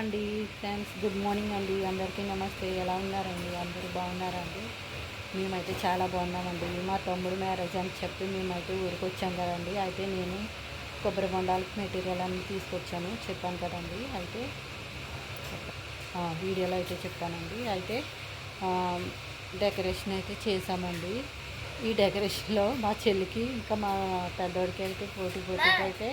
అండి. Thanks good morning అండి. అందరికీ నమస్తే. ఎలా ఉన్నారండి? అందరూ బాగున్నారండి? మేమైతే చాలా బాగున్నామండి. మా తమ్ముడు మ్యారేజ్ అని చెప్పి మేమైతే ఊరికి వచ్చాం కదండి. అయితే నేను కొబ్బరి బొండాలకు మెటీరియల్ అన్నీ తీసుకొచ్చాను. చెప్పాను కదండి. అయితే వీడియోలో అయితే చెప్పానండి అయితే డెకరేషన్ అయితే చేసామండి ఈ డెకరేషన్లో మా చెల్లికి ఇంకా మా పెద్దోడికి అయితే పోటీ పోటీకి అయితే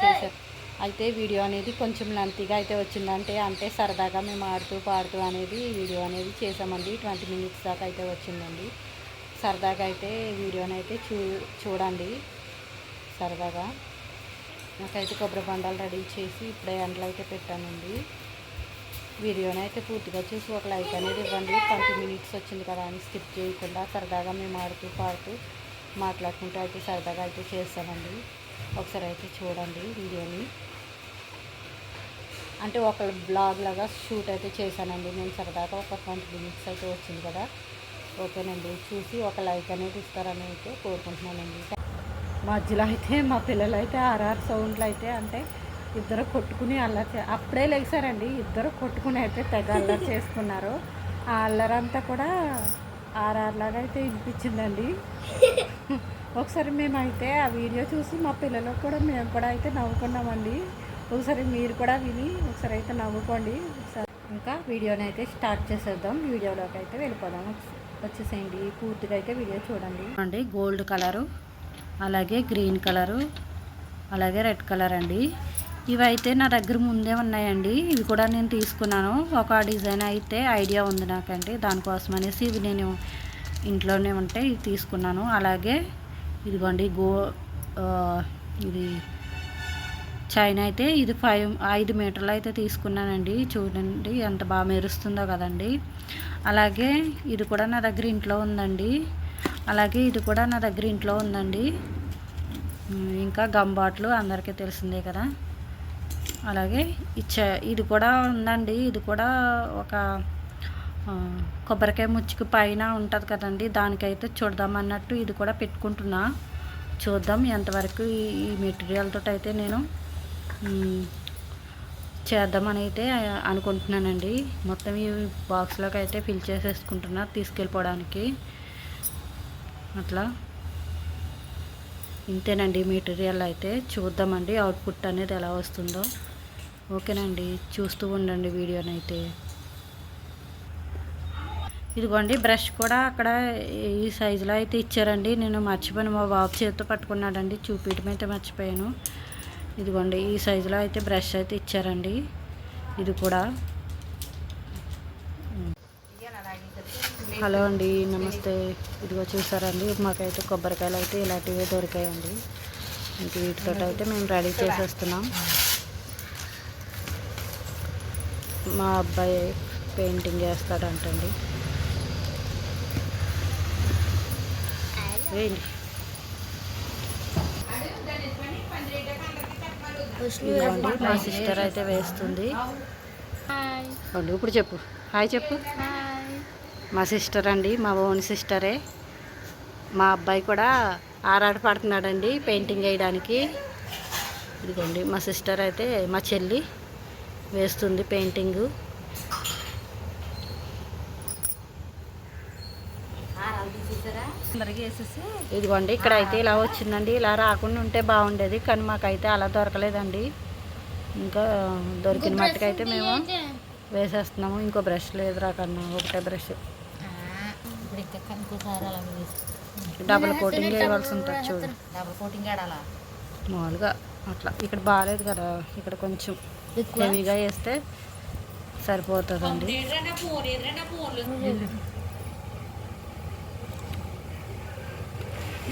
చేశారు అయితే వీడియో అనేది కొంచెం లెంతీగా అయితే వచ్చిందంటే అంటే సరదాగా మేము ఆడుతూ పాడుతూ అనేది వీడియో అనేది చేసామండి ట్వంటీ మినిట్స్ దాకా అయితే వచ్చిందండి. సరదాగా అయితే వీడియోని అయితే చూ చూడండి. సరదాగా నాకైతే కొబ్బరి బండాలు రెడీ చేసి ఇప్పుడే ఎండలు అయితే పెట్టానండి. వీడియోని అయితే పూర్తిగా చూసి ఒక లైక్ అనేది ఇవ్వండి. ట్వంటీ మినిట్స్ వచ్చింది కదా అని స్కిప్ చేయకుండా సరదాగా మేము ఆడుతూ పాడుతూ మాట్లాడుకుంటూ అయితే సరదాగా అయితే చేస్తామండి. ఒకసారి అయితే చూడండి వీడియోని. అంటే ఒక బ్లాగ్ లాగా షూట్ అయితే చేశానండి. నేను సరదాగా ఒక ట్వంటీ మినిట్స్ అయితే వచ్చింది కదా. ఓకేనండి. చూసి ఒక లైక్ అనేది ఇస్తారని అయితే కోరుకుంటున్నానండి. మధ్యలో అయితే మా పిల్లలు అయితే ఆర్ఆర్ సౌండ్లు అయితే అంటే ఇద్దరు కొట్టుకుని అల్లరి చే అప్పుడే లేచారండి. ఇద్దరు కొట్టుకుని అయితే తెగ అల్లరి చేసుకున్నారు ఆ అల్లరంతా కూడా ఆర్ఆర్ లాగా అయితే వినిపించిందండి. ఒకసారి మేమైతే ఆ వీడియో చూసి మా పిల్లలకు కూడా మేము కూడా అయితే నవ్వుకున్నామండి. ఒకసారి మీరు కూడా విని ఒకసారి అయితే నవ్వుకోండి. ఒకసారి ఇంకా వీడియోని అయితే స్టార్ట్ చేసేద్దాం. వీడియోలోకి అయితే వెళ్ళిపోదాం. వచ్చేసేయండి. పూర్తిగా అయితే వీడియో చూడండి. అండి గోల్డ్ కలరు అలాగే గ్రీన్ కలరు అలాగే రెడ్ కలర్ అండి. ఇవైతే నా దగ్గర ముందే ఉన్నాయండి. ఇవి కూడా నేను తీసుకున్నాను. ఒక డిజైన్ అయితే ఐడియా ఉంది నాకండి దానికోసం అనేసి ఇవి నేను ఇంట్లోనే ఉంటే ఇవి తీసుకున్నాను. అలాగే ఇదిగోండి గో ఇది చైన్ అయితే ఇది ఫైవ్ ఐదు మీటర్లు అయితే తీసుకున్నానండి. చూడండి ఎంత బాగా మెరుస్తుందో కదండి. అలాగే ఇది కూడా నా దగ్గర ఇంట్లో ఉందండి. అలాగే ఇది కూడా నా దగ్గర ఇంట్లో ఉందండి. ఇంకా గమ్ బాట్లు అందరికీ తెలిసిందే కదా. అలాగే ఇచ్చ ఇది కూడా ఉందండి. ఇది కూడా ఒక కొబ్బరికాయ ముచ్చుకు పైన ఉంటుంది కదండి. దానికైతే చూడదామన్నట్టు ఇది కూడా పెట్టుకుంటున్నా. చూద్దాం ఎంతవరకు ఈ మెటీరియల్ తోటి అయితే నేను చేద్దామని అయితే అనుకుంటున్నానండి. మొత్తం ఈ బాక్స్లోకి అయితే ఫిల్ చేసేసుకుంటున్నా తీసుకెళ్ళిపోవడానికి. అట్లా. ఇంతేనండి మెటీరియల్ అయితే. చూద్దామండి అవుట్పుట్ అనేది ఎలా వస్తుందో. ఓకేనండి. చూస్తూ ఉండండి వీడియోనైతే. ఇదిగోండి బ్రష్ కూడా అక్కడ ఈ సైజులో అయితే ఇచ్చారండి. నేను మర్చిపోయాను. మా బాబు చేతితో పట్టుకున్నాడండి. చూపించడం అయితే మర్చిపోయాను. ఇదిగోండి ఈ సైజులో అయితే బ్రష్ అయితే ఇచ్చారండి. ఇది కూడా. హలో అండి నమస్తే. ఇదిగో చూసారండి మాకైతే కొబ్బరికాయలు అయితే ఇలాంటివే దొరికాయండి. ఇంక వీటితో అయితే మేము రెడీ చేసేస్తున్నాం. మా అబ్బాయి పెయింటింగ్ చేస్తాడంటండి. వేయండి ఇదిగోండి మా సిస్టర్ అయితే వేస్తుంది. వాళ్ళు ఇప్పుడు చెప్పు. హాయ్ చెప్పు. మా సిస్టర్ అండి మా ఓన్ సిస్టరే మా అబ్బాయి కూడా ఆరాట పడుతున్నాడండి పెయింటింగ్ వేయడానికి. ఇదిగోండి మా సిస్టర్ అయితే మా చెల్లి వేస్తుంది పెయింటింగ్ ఇదిగోండి ఇక్కడ అయితే ఇలా వచ్చిందండి ఇలా రాకుండా ఉంటే బాగుండేది కానీ మాకైతే అలా దొరకలేదండి ఇంకా దొరికిన మట్టుకైతే మేము వేసేస్తున్నాము ఇంకో బ్రష్ లేదు రాకన్నా ఒకటే బ్రష్ డబుల్ కోటింగ్ వేయవలసి ఉంటుంది చూడు డబుల్ కోటింగ్ ఆడాలా మామూలుగా అట్లా ఇక్కడ బాగాలేదు కదా ఇక్కడ కొంచెం హెవీగా వేస్తే సరిపోతుందండి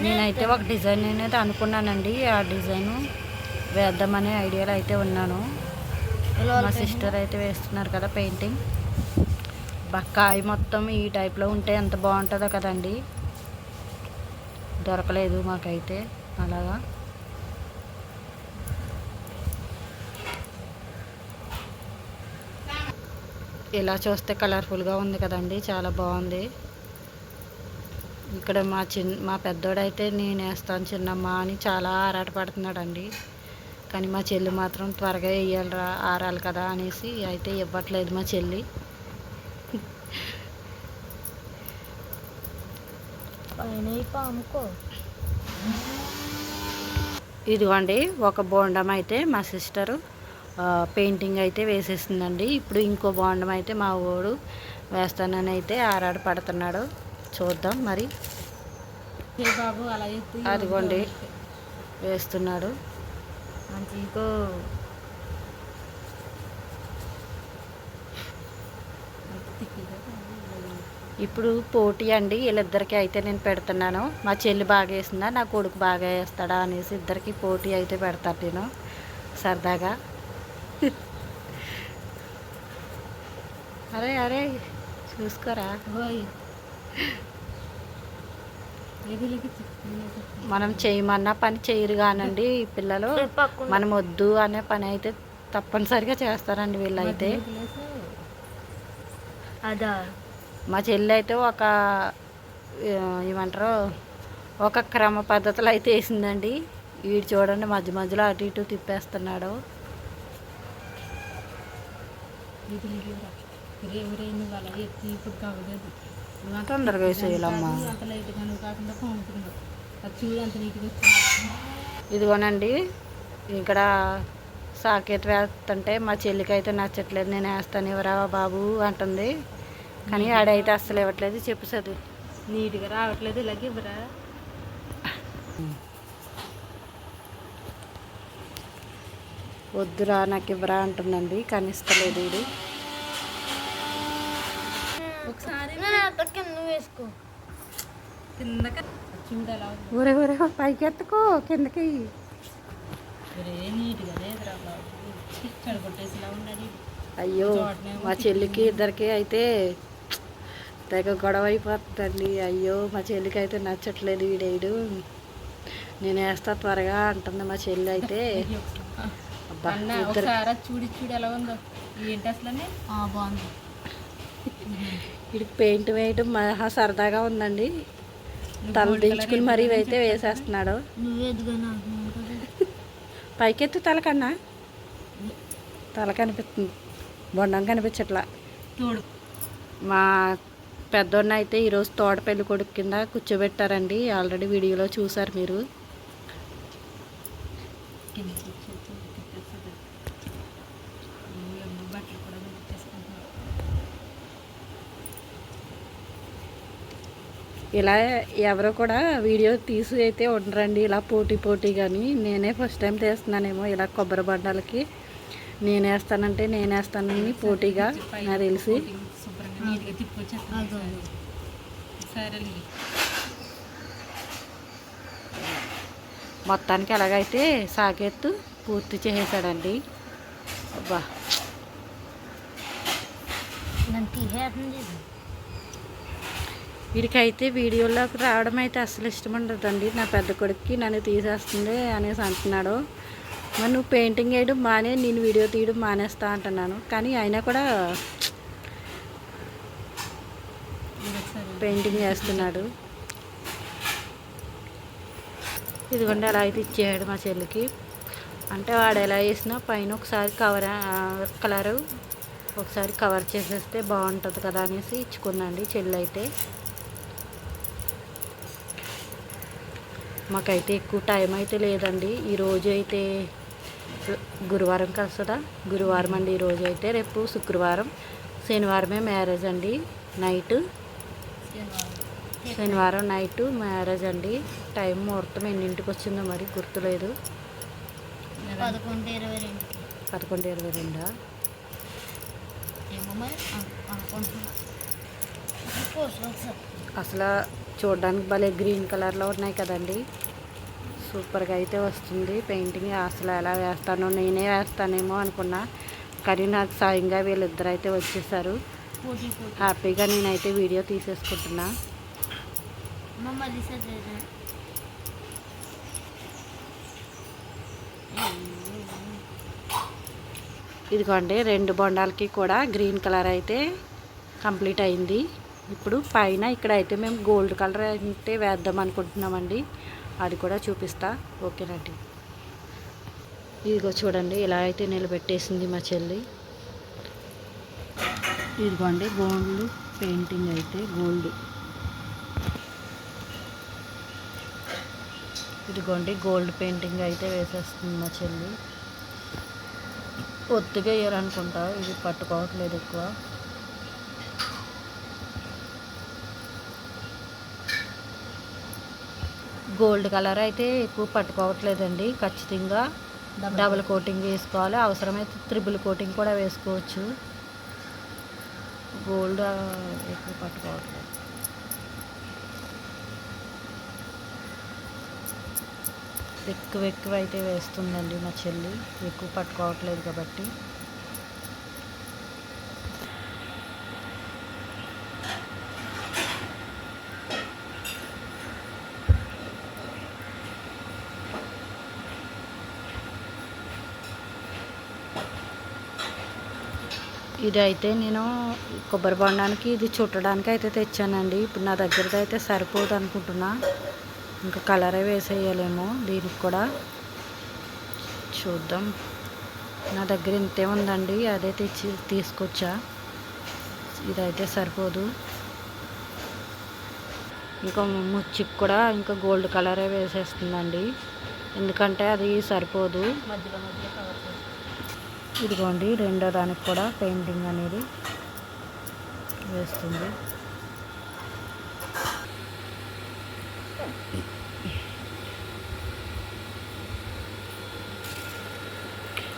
నేనైతే ఒక డిజైన్ అనేది అనుకున్నానండి. ఆ డిజైన్ వేద్దామనే ఐడియాలో అయితే ఉన్నాను. మా సిస్టర్ అయితే వేస్తున్నారు కదా పెయింటింగ్. బక్కాయి మొత్తం ఈ టైప్లో ఉంటే ఎంత బాగుంటుందో కదండి. దొరకలేదు మాకైతే అలాగా. ఇలా చూస్తే కలర్ఫుల్గా ఉంది కదండి. చాలా బాగుంది. ఇక్కడ మా చిన్న మా పెద్దోడైతే నేను వేస్తాను చిన్నమ్మ అని చాలా ఆరాటపడుతున్నాడండి. కానీ మా చెల్లి మాత్రం త్వరగా వేయాలి రా ఆరాలి కదా అనేసి అయితే ఇవ్వట్లేదు మా చెల్లి. ఇదిగోండి ఒక బోండం అయితే మా సిస్టరు పెయింటింగ్ అయితే వేసేసిందండి. ఇప్పుడు ఇంకో బోండం అయితే మా ఊడు వేస్తానని అయితే ఆరాడు పడుతున్నాడు చూద్దాం మరి. అదిగోండి. వేస్తున్నాడు. మంచిగో ఇప్పుడు పోటీ అండి. వీళ్ళిద్దరికి అయితే నేను పెడుతున్నాను. మా చెల్లి బాగా వేసిందా? నా కొడుకు బాగా వేస్తాడా? అనేసి ఇద్దరికి పోటీ అయితే పెడతాను నేను. సరదాగా. అరే అరే. చూసుకోరా? మనం చేయమన్నా పని చేయరు కానండి ఈ పిల్లలు. మనం వద్దు అనే పని అయితే తప్పనిసరిగా చేస్తారండి వీళ్ళైతే. అదా? మా చెల్లి అయితే ఒక ఏమంటారు ఒక క్రమ పద్ధతిలో అయితే వేసిందండి. వీడు చూడండి మధ్య మధ్యలో అటు ఇటు తిప్పేస్తున్నాడు. ఎత్తి ఇప్పుడు కావలేదు తొందరగా వేసేయాలమ్మా అంత లైట్గా నువ్వు కాకుండా అది చూడు అంత నీట్గా ఇదిగోనండి ఇక్కడ సాకెట్ వేస్తుంటే మా చెల్లికి అయితే నచ్చట్లేదు నేను వేస్తాను ఇవ్వరా బాబు అంటుంది. కానీ ఆడైతే అస్సలు ఇవ్వట్లేదు చెప్పు చదువు. నీట్గా రావట్లేదు ఇలాగే ఇవ్వరా? వద్దురా నాకు ఇవ్వరా అంటుందండి కానీ ఇస్తలేదు వీడు ఒకసారి కింద వేసుకో. కిందక ఊరే ఊరే పైకి ఎత్తుకో కిందకి. ఒరే అయ్యో మా చెల్లికి ఇద్దరికి అయితే తెగ గొడవ అయిపోతుందండి. అయ్యో మా చెల్లికి అయితే నచ్చట్లేదు వీడేడు నేను వేస్తా త్వరగా అంటుంది మా చెల్లి అయితే. చూడి చూడు ఎలా ఉందో. ఏంటి అసలు బాగుంది. వీడికి పెయింట్ వేయడం మహా సరదాగా ఉందండి. తల దించుకుని మరీ అయితే వేసేస్తున్నాడు. పైకెత్తి తల కన్నా తల కనిపిస్తుంది. బొండం కనిపించట్లా. మా పెద్దోన్న అయితే ఈరోజు తోట పెళ్ళి కొడుకు కింద కూర్చోబెట్టారండి. ఆల్రెడీ వీడియోలో చూసారు మీరు. బట్టలు కూడా ఇలా ఎవరు కూడా వీడియో తీసి అయితే ఉండరండి. ఇలా పోటీ పోటీ కానీ నేనే ఫస్ట్ టైం తీస్తున్నానేమో ఇలా కొబ్బరి బండాలకి. నేనేస్తానంటే నేనేస్తానని పోటీగా నాకు తెలిసి. సరే మొత్తానికి ఎలాగైతే సాకెత్తు పూర్తి చేసేసాడండి. అబ్బా. తీసేస్తుంది వీడికైతే వీడియోలోకి రావడం అయితే అసలు ఇష్టం ఉండదండి. నా పెద్ద కొడుక్కి నన్ను తీసేస్తుంది అనేసి అంటున్నాడు. మరి నువ్వు పెయింటింగ్ వేయడం మానే నేను వీడియో తీయడం మానేస్తా అంటున్నాను. కానీ అయినా కూడా పెయింటింగ్ వేస్తున్నాడు. ఇదిగోండి అలా అయితే ఇచ్చేయాడు మా చెల్లికి. అంటే వాడు ఎలా వేసినా పైన ఒకసారి కవర్ కలరు ఒకసారి కవర్ చేసేస్తే బాగుంటుంది కదా అనేసి ఇచ్చుకున్నాండి చెల్లి అయితే. మాకైతే ఎక్కువ టైం అయితే లేదండి. ఈ రోజు అయితే గురువారం కదా గురువారం అండి ఈ రోజు అయితే. రేపు శుక్రవారం. శనివారమే మ్యారేజ్ అండి. నైట్ శనివారం నైట్ మ్యారేజ్ అండి. టైం ముహూర్తం ఎన్నింటికి వచ్చిందో మరి గుర్తులేదు. పదకొండు ఇరవై రెండు. అసలు చూడడానికి భలే గ్రీన్ కలర్లో ఉన్నాయి కదండి. సూపర్గా అయితే వస్తుంది. పెయింటింగ్ అసలు ఎలా వేస్తానో నేనే వేస్తానేమో అనుకున్నా. కానీ నాకు సాయంగా వీళ్ళిద్దరు అయితే వచ్చేసారు. హ్యాపీగా నేనైతే వీడియో తీసేసుకుంటున్నా. ఇదిగోండి రెండు బొండాలకి కూడా గ్రీన్ కలర్ అయితే కంప్లీట్ అయింది. ఇప్పుడు పైన ఇక్కడ అయితే మేము గోల్డ్ కలర్ అంటే వేద్దాం అనుకుంటున్నామండి. అది కూడా చూపిస్తా. ఓకేనండి. ఇదిగో చూడండి ఇలా అయితే నిలబెట్టేసింది మా చెల్లి. ఇదిగోండి గోల్డ్ పెయింటింగ్ అయితే గోల్డ్. ఇదిగోండి గోల్డ్ పెయింటింగ్ అయితే వేసేస్తుంది మా చెల్లి. ఒత్తిగా వేయాలనుకుంటా ఇది పట్టుకోవట్లేదు ఎక్కువ. గోల్డ్ కలర్ అయితే ఎక్కువ పట్టుకోవట్లేదండి. ఖచ్చితంగా డబుల్ కోటింగ్ వేసుకోవాలి. అవసరమైతే త్రిబుల్ కోటింగ్ కూడా వేసుకోవచ్చు. గోల్డ్ ఎక్కువ పట్టుకోవట్లేదు. ఎక్కువ ఎక్కువ అయితే వేస్తుందండి మా చెల్లి. ఎక్కువ పట్టుకోవట్లేదు కాబట్టి. ఇదైతే నేను కొబ్బరి బొండానికి ఇది చుట్టడానికి అయితే తెచ్చానండి. ఇప్పుడు నా దగ్గరది అయితే సరిపోదు అనుకుంటున్నా. ఇంకా కలరే వేసేయాలేమో దీనికి కూడా. చూద్దాం. నా దగ్గర ఇంతే ఉందండి అదే తెచ్చి తీసుకొచ్చా. ఇదైతే సరిపోదు. ఇంకా ముచ్చికి కూడా ఇంకా గోల్డ్ కలరే వేసేస్తుందండి. ఎందుకంటే అది సరిపోదు. మధ్యలో మధ్యలో ఇదిగోండి రెండో దానికి కూడా పెయింటింగ్ అనేది వేస్తుంది.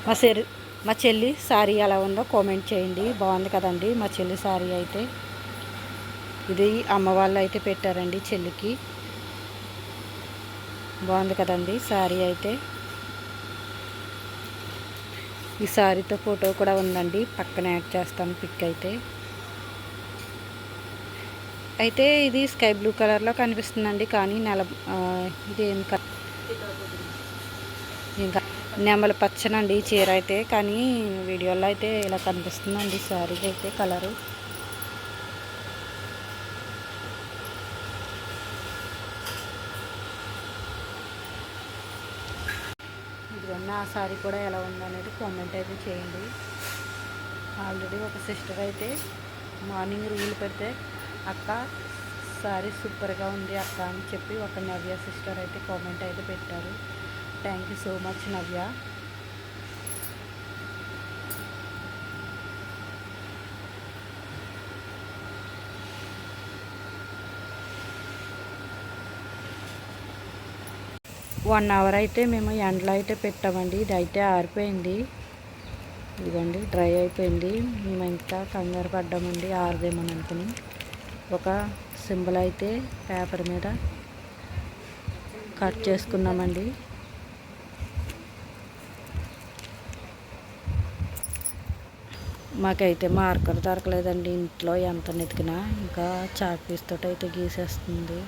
మా చెల్లి మా చెల్లి శారీ ఎలా ఉందో కామెంట్ చేయండి. బాగుంది కదండి మా చెల్లి శారీ అయితే. ఇది అమ్మ వాళ్ళు అయితే పెట్టారండి చెల్లికి. బాగుంది కదండి శారీ అయితే. ఈ శారీతో ఫోటో కూడా ఉందండి. పక్కన యాడ్ చేస్తాను పిక్ అయితే. అయితే ఇది స్కై బ్లూ కలర్లో కనిపిస్తుందండి. కానీ నెల ఇది క- ఇంకా నెమల పచ్చనండి చీర అయితే. కానీ వీడియోలో అయితే ఇలా కనిపిస్తుందండి శారీ అయితే కలరు ఇదిగోండి ఆ శారీ కూడా ఎలా ఉందనేది కామెంట్ అయితే చేయండి. ఆల్రెడీ ఒక సిస్టర్ అయితే మార్నింగ్ రీల్ పెడితే అక్క శారీ సూపర్గా ఉంది అక్క అని చెప్పి ఒక నవ్య సిస్టర్ అయితే కామెంట్ అయితే పెట్టారు. Thank you so much Navya. One hour అయితే మేము ఎండలో అయితే పెట్టామండి. ఇది అయితే ఆరిపోయింది. ఇదండి డ్రై అయిపోయింది. మేము ఇంకా కంగారు పడ్డామండి ఆరదేమని అనుకుని. ఒక సింబల్ అయితే పేపర్ మీద కట్ చేసుకున్నామండి. మాకైతే మార్కర్ దొరకలేదండి ఇంట్లో ఎంత నెతికినా. ఇంకా చాక్ పీస్ తోటి అయితే గీసేస్తుంది.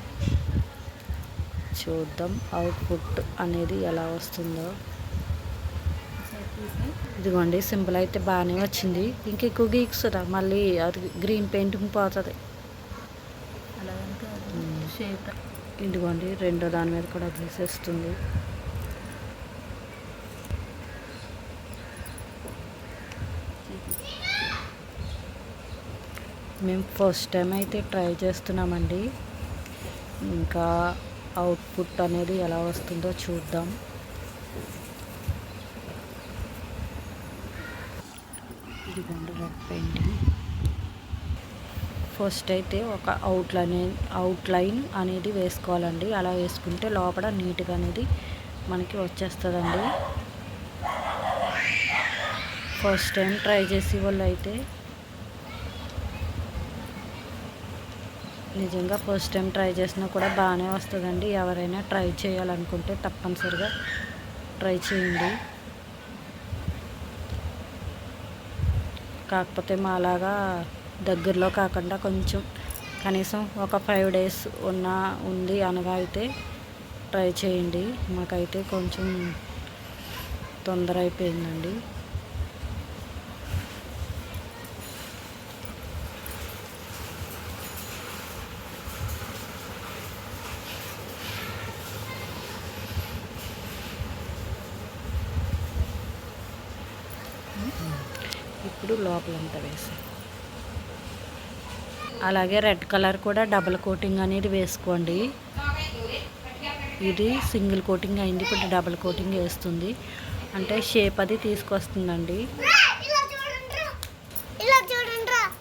చూద్దాం అవుట్పుట్ అనేది ఎలా వస్తుందో. ఇదిగోండి సింపుల్ అయితే బాగానే వచ్చింది. ఇంకా ఎక్కువ గీక్సురా మళ్ళీ అది గ్రీన్ పెయింటింగ్ పోతుంది. ఇదిగోండి రెండో దాని మీద కూడా గీసేస్తుంది మేము ఫస్ట్ టైం అయితే ట్రై చేస్తున్నామండి. ఇంకా అవుట్పుట్ అనేది ఎలా వస్తుందో చూద్దాం. ఇది రెడ్ పెయింటింగ్ ఫస్ట్ అయితే ఒక అవుట్లైన్ అవుట్లైన్ అనేది వేసుకోవాలండి. అలా వేసుకుంటే లోపల నీట్గా అనేది మనకి వచ్చేస్తుందండి. ఫస్ట్ టైం ట్రై చేసే వాళ్ళు అయితే నిజంగా ఫస్ట్ టైం ట్రై చేసినా కూడా బాగానే వస్తుందండి. ఎవరైనా ట్రై చేయాలనుకుంటే తప్పనిసరిగా ట్రై చేయండి. కాకపోతే మాలాగా దగ్గరలో కాకుండా కొంచెం కనీసం ఒక ఫైవ్ డేస్ ఉన్న ఉంది అనగా అయితే ట్రై చేయండి. మాకైతే కొంచెం తొందర అయిపోయిందండి. ఇప్పుడు లోపలంతా వేసి. అలాగే రెడ్ కలర్ కూడా డబల్ కోటింగ్ అనేది వేసుకోండి. ఇది సింగిల్ కోటింగ్ అయింది ఇప్పుడు డబల్ కోటింగ్ వేస్తుంది. అంటే షేప్ అది తీసుకొస్తుందండి.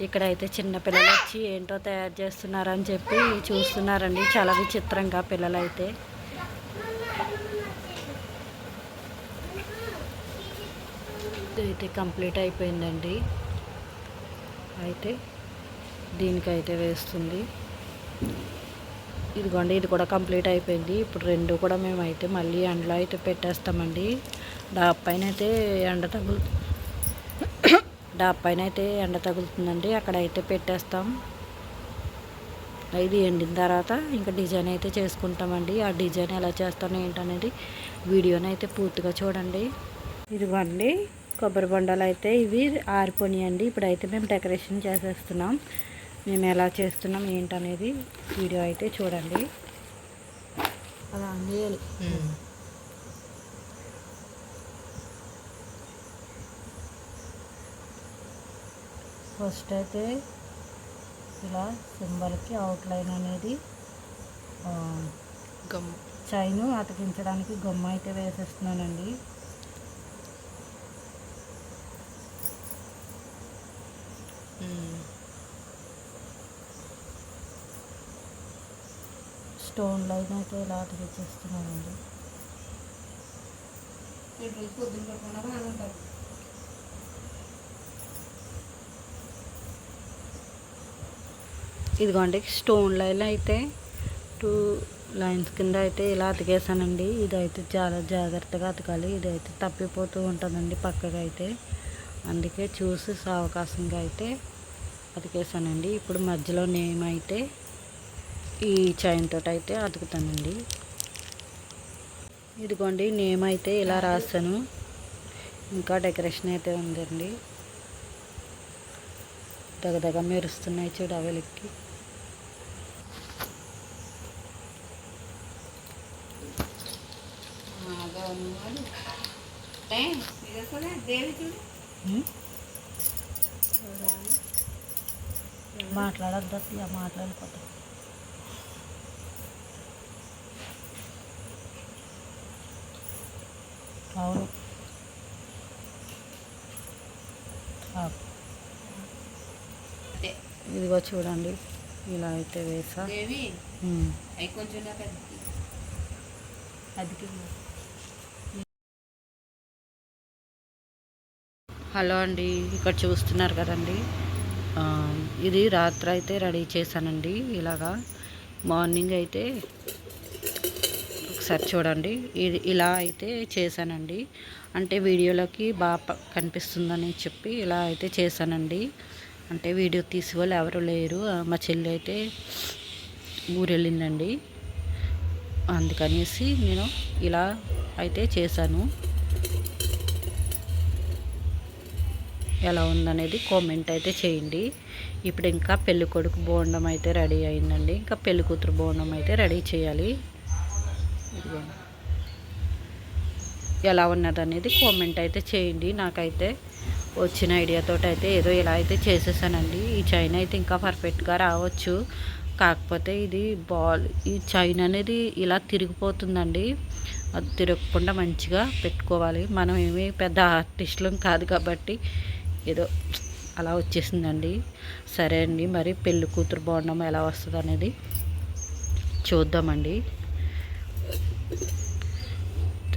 ఇక్కడైతే చిన్న పిల్లలు వచ్చి ఏంటో తయారు చేస్తున్నారని చెప్పి చూస్తున్నారండి. చాలా విచిత్రంగా పిల్లలైతే. అయితే కంప్లీట్ అయిపోయిందండి. అయితే దీనికైతే వేస్తుంది. ఇదిగోండి ఇది కూడా కంప్లీట్ అయిపోయింది. ఇప్పుడు రెండు కూడా మేము అయితే మళ్ళీ ఎండలో అయితే పెట్టేస్తామండి. డాబ్ పైన అయితే ఎండ తగులు డాబ్ పైన అయితే ఎండ తగులుతుందండి. అక్కడ అయితే పెట్టేస్తాం. ఇది ఎండిన తర్వాత ఇంకా డిజైన్ అయితే చేసుకుంటామండి. ఆ డిజైన్ ఎలా చేస్తాను ఏంటనేది వీడియోని అయితే పూర్తిగా చూడండి. ఇదిగోండి కొబ్బరి బొండాలు అయితే ఇవి ఆరిపోయినాయండి. ఇప్పుడైతే మేము డెకరేషన్ చేసేస్తున్నాం. మేము ఎలా చేస్తున్నాం ఏంటనేది వీడియో అయితే చూడండి. అలా ఫస్ట్ అయితే ఇలా సింబల్కి అవుట్లైన్ అనేది గమ్ చైను అతికించడానికి గమ్మ అయితే వేసేస్తున్నానండి. స్టోన్ లైన్ అయితే ఇలా ఉంటారు ఇదిగోండి స్టోన్ లైన్ అయితే టూ లైన్స్ కింద అయితే ఇలా అతికేసానండి ఇదైతే చాలా జాగ్రత్తగా అతకాలి. ఇదైతే తప్పిపోతూ ఉంటుందండి పక్కగా అయితే అందుకే చూసి సావకాశంగా అయితే అతికేసానండి ఇప్పుడు మధ్యలో నేమ్ అయితే ఈ చైన్ తోటి అయితే అతుకుతానండి. ఇదిగోండి నేమ్ అయితే ఇలా రాస్తాను ఇంకా డెకరేషన్ అయితే ఉందండి. దగదగ మెరుస్తున్నాయి చూడు అవలికి దేవి చూడు? మాట్లాడద్దు అసలు మాట్లాడిపోతా అవును. ఇదిగో చూడండి ఇలా అయితే వేసా. అది హలో అండి ఇక్కడ చూస్తున్నారు కదండి. ఇది రాత్రి అయితే రెడీ చేశానండి ఇలాగా మార్నింగ్ అయితే ఒకసారి చూడండి. ఇది ఇలా అయితే చేశానండి. అంటే వీడియోలోకి బాగా కనిపిస్తుందని చెప్పి ఇలా అయితే చేశానండి. అంటే వీడియో తీసేవాళ్ళు ఎవరు లేరు. మా చెల్లి అయితే ఊరెళ్ళిందండి. అందుకనేసి నేను ఇలా అయితే చేశాను. ఎలా ఉందనేది కామెంట్ అయితే చేయండి. ఇప్పుడు ఇంకా పెళ్ళి కొడుకు బోండం అయితే రెడీ అయిందండి. ఇంకా పెళ్ళి కూతురు బోండం అయితే రెడీ చేయాలి. ఎలా ఉన్నదనేది కామెంట్ అయితే చేయండి. నాకైతే వచ్చిన ఐడియాతో అయితే ఏదో ఇలా అయితే చేసేసానండి. ఈ చైన్ అయితే ఇంకా పర్ఫెక్ట్గా రావచ్చు. కాకపోతే ఇది బాల్ ఈ చైన్ అనేది ఇలా తిరిగిపోతుందండి. అది తిరగకుండా మంచిగా పెట్టుకోవాలి. మనం ఏమీ పెద్ద ఆర్టిస్టులం కాదు కాబట్టి ఏదో అలా వచ్చేసిందండి. సరే అండి మరి పెళ్ళి కూతురు బాగుండడం ఎలా వస్తుంది అనేది చూద్దామండి.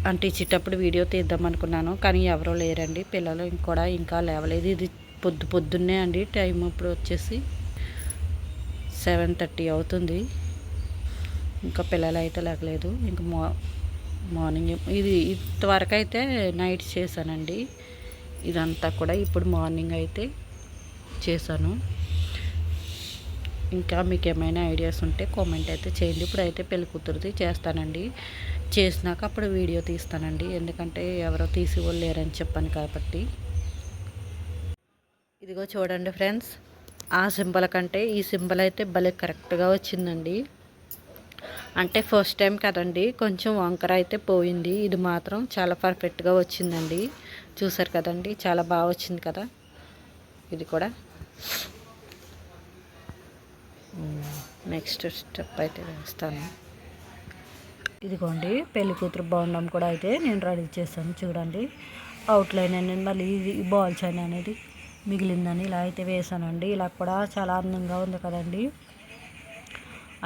అంటే ఇచ్చేటప్పుడు వీడియో తీద్దాం అనుకున్నాను కానీ ఎవరో లేరండి. పిల్లలు కూడా ఇంకా లేవలేదు. ఇది పొద్దు పొద్దున్నే అండి టైం ఇప్పుడు వచ్చేసి సెవెన్ థర్టీ అవుతుంది. ఇంకా పిల్లలు అయితే లేకలేదు ఇంకా మా మార్నింగ్ ఇది ఇంతవరకు అయితే నైట్ చేశానండి. ఇదంతా కూడా ఇప్పుడు మార్నింగ్ అయితే చేశాను. ఇంకా మీకు ఏమైనా ఐడియాస్ ఉంటే కామెంట్ అయితే చేయండి. ఇప్పుడు అయితే పెళ్ళి కూతురుది చేస్తానండి. చేసినాక అప్పుడు వీడియో తీస్తానండి. ఎందుకంటే ఎవరో తీసి లేరని చెప్పాను కాబట్టి. ఇదిగో చూడండి ఫ్రెండ్స్ ఆ సింబల్ కంటే ఈ సింబల్ అయితే భలే కరెక్ట్గా వచ్చిందండి. అంటే ఫస్ట్ టైం కదండి కొంచెం వంకర అయితే పోయింది. ఇది మాత్రం చాలా పర్ఫెక్ట్గా వచ్చిందండి. చూసారు కదండి చాలా బాగా వచ్చింది కదా. ఇది కూడా. నెక్స్ట్ స్టెప్ అయితే వేస్తాను ఇదిగోండి పెళ్ళి కూతురు బాగుండం కూడా అయితే నేను రెడీ చేశాను చూడండి. అవుట్లైన్ అనేది మళ్ళీ ఇది బాల్ చైన్ అనేది మిగిలిందని ఇలా అయితే వేసానండి ఇలా కూడా చాలా అందంగా ఉంది కదండి.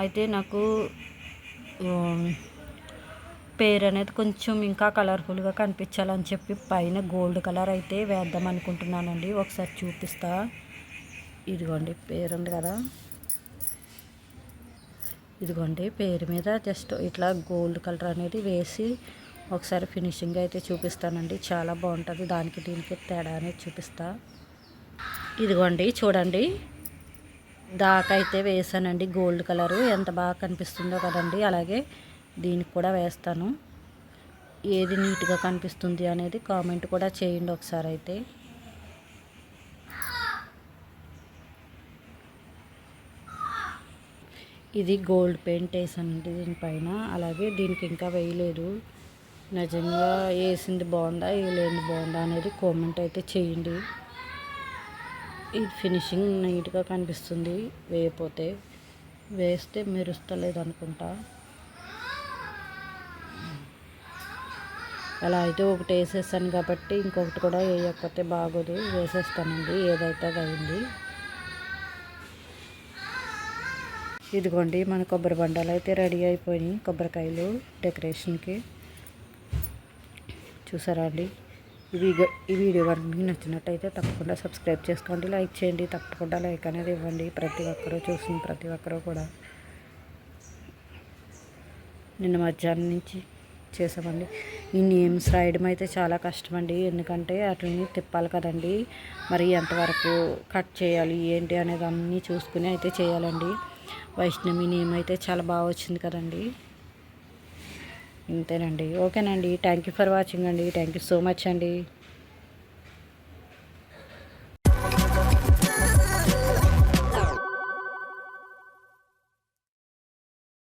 అయితే నాకు పేరు అనేది కొంచెం ఇంకా కలర్ఫుల్గా కనిపించాలని చెప్పి పైన గోల్డ్ కలర్ అయితే వేద్దాం అనుకుంటున్నానండి. ఒకసారి చూపిస్తా. ఇదిగోండి పేరు ఉంది కదా. ఇదిగోండి పేరు మీద జస్ట్ ఇట్లా గోల్డ్ కలర్ అనేది వేసి ఒకసారి ఫినిషింగ్ అయితే చూపిస్తానండి. చాలా బాగుంటుంది. దానికి దీనికి తేడా అనేది చూపిస్తా. ఇదిగోండి చూడండి. దాకైతే వేసానండి. Gold colour. ఎంత బాగా కనిపిస్తుందో కదండి. అలాగే దీనికి కూడా వేస్తాను. ఏది నీట్గా కనిపిస్తుంది అనేది కామెంట్ కూడా చేయండి ఒకసారి అయితే. ఇది గోల్డ్ పెయింట్ వేసానండి దీనిపైన. అలాగే దీనికి ఇంకా వేయలేదు. నిజంగా వేసింది బాగుందా వేయలేనిది బాగుందా అనేది కామెంట్ అయితే చేయండి. ఇది ఫినిషింగ్ నీట్గా కనిపిస్తుంది. వేయపోతే వేస్తే మెరుస్తలేదు అనుకుంటా అలా అయితే ఒకటి వేసేసాను కాబట్టి ఇంకొకటి కూడా వేయకపోతే బాగోదు. వేసేస్తానండి. ఏదైతే అది అయింది. ఇదిగోండి మన కొబ్బరి బండాలు అయితే రెడీ అయిపోయినాయి. కొబ్బరికాయలు డెకరేషన్కి. చూసారా అండి? ఈ వీడియో ఈ వీడియో కనుక మీకు నచ్చినట్టయితే తప్పకుండా సబ్స్క్రైబ్ చేసుకోండి లైక్ చేయండి తప్పకుండా లైక్ అనేది ఇవ్వండి. ప్రతి ఒక్కరూ చూసిన ప్రతి ఒక్కరూ కూడా. నిన్న మధ్యాహ్నం నుంచి చేసామండి ఈ నేమ్స్ రాయడం అయితే చాలా కష్టమండి. ఎందుకంటే వాటిని తిప్పాలి కదండి. మరి ఎంతవరకు కట్ చేయాలి ఏంటి అనేది అన్నీ చూసుకుని అయితే చేయాలండి. వైష్ణవి నేమ్ అయితే చాలా బాగా వచ్చింది కదండి. ఇంతేనండి. ఓకేనండి. థ్యాంక్ యూ ఫర్ వాచింగ్ అండి. థ్యాంక్ యూ సో మచ్ అండి.